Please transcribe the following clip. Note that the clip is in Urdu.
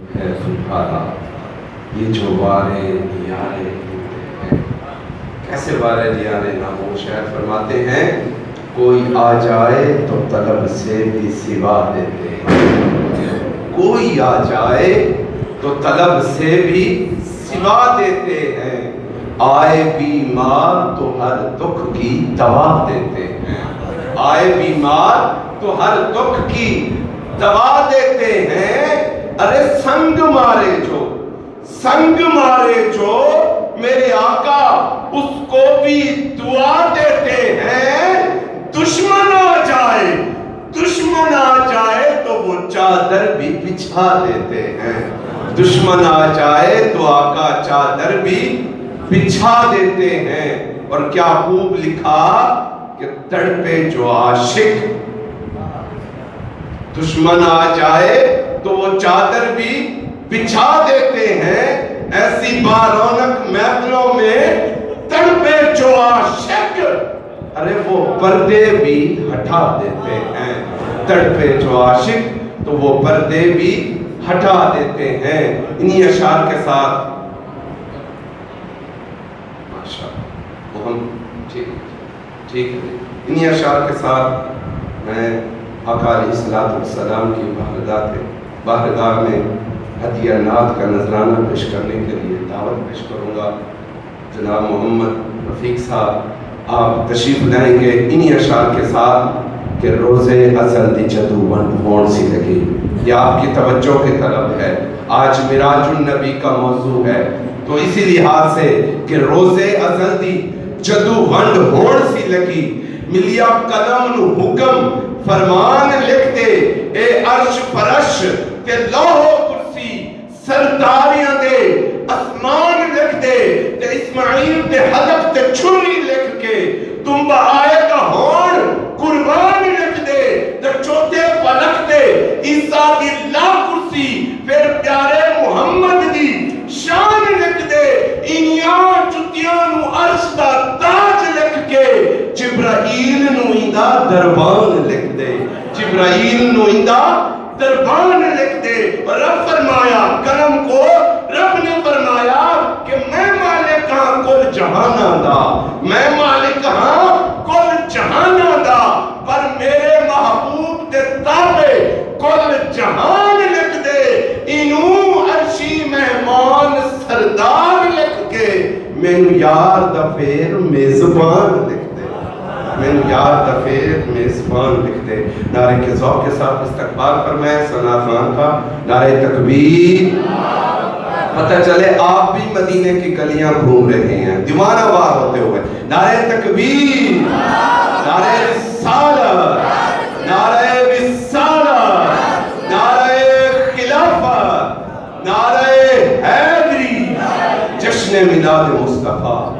ہے سبحانہ یہ جو وارے دیارے ہیں، کیسے وارے دیارے نامو شہر فرماتے ہیں، کوئی آ جائے تو طلب سے بھی سوا دیتے ہیں۔ کوئی آ جائے تو طلب سے بھی سوا دیتے ہیں۔ آئے بیمار تو ہر دکھ کی دوا دیتے ہیں۔ آئے بیمار تو ہر دکھ کی دوا دیتے ہیں۔ ارے سنگ مارے جو، سنگ مارے جو، میرے آقا، اس کو بھی دعا دیتے ہیں، دشمن آ جائے، دشمن آ جائے تو وہ چادر بھی بچھا دیتے ہیں۔ دشمن آ جائے تو آقا چادر بھی بچھا دیتے ہیں۔ اور کیا خوب لکھا کہ تڑپے جو عاشق دشمن آ جائے تو وہ چادر بھی بچھا دیتے ہیں۔ ایسی بارونق محفلوں میں تڑپے جو عاشق۔ ارے وہ پردے بھی ہٹا دیتے ہیں۔ تڑپے جو عاشق تو وہ پردے بھی ہٹا دیتے ہیں۔ انہی اشعار کے ساتھ۔ ماشاءاللہ ہم، ٹھیک ٹھیک انہی اشعار کے ساتھ میں آقا علیہ السلام والسلام کی بارگاہ کے بارگاہ میں ہدیہ نات کا نذرانہ پیش کرنے کے لیے دعوت پیش کروں گا۔ جناب محمد رفیق صاحب، آپ تشریف لائیں گے انہی اشعار کے ساتھ کہ روزے ازل دی جدو ون ہون سی لگی یہ آپ کی توجہ کی طرف ہے۔ آج مراج النبی کا موضوع ہے۔ تو اسی لحاظ سے کہ روزے ازل دی جدو ونڈ ہون سی لگی۔ ملیا قلم نو حکم فرمان لکھ دے اے عرش فرش تے لوہ کرسی سرداریاں دے اسمان لکھ دے تے اسماعیل تے حلق تے چھری لکھ کے تم با آئے گا ہون قربان لکھ دے تے چوتے فلک دے عیسیٰ دی لا کرسی، پھر پیارے محمد دی شان لکھ دے انیاں چتیاں نو عرش دا تاج لکھ کے جبرائیل نو اندہ دربان لکھ دے جبرائیل نو دربان لکھ دے رب فرمایا، کرم کو رب نے فرمایا کہ میں مالک ہاں کل جہانا دا میں مالک ہاں کل جہانا دا پر میرے محبوب دے تابے کل جہان لکھ دے انہوں عرشی مہمان سردار لکھ کے۔ میں یار دا پھر میزبان لکھ دے میں یار دفیر میزبان لکھ دے نعرے کے ذوق کے ساتھ استقبال فرمائے، سنا خان کا نعرے تکبیر۔ پتہ چلے، آپ بھی مدینے کی گلیاں گھوم رہے ہیں۔ دیوانہ وار ہوتے ہوئے۔ نعرے تکبیر۔ نعرے رسالت۔ نعرے رسالت۔ نعرے خلافت۔ نعرے حیدری۔ جشن میلاد مصطفیٰ۔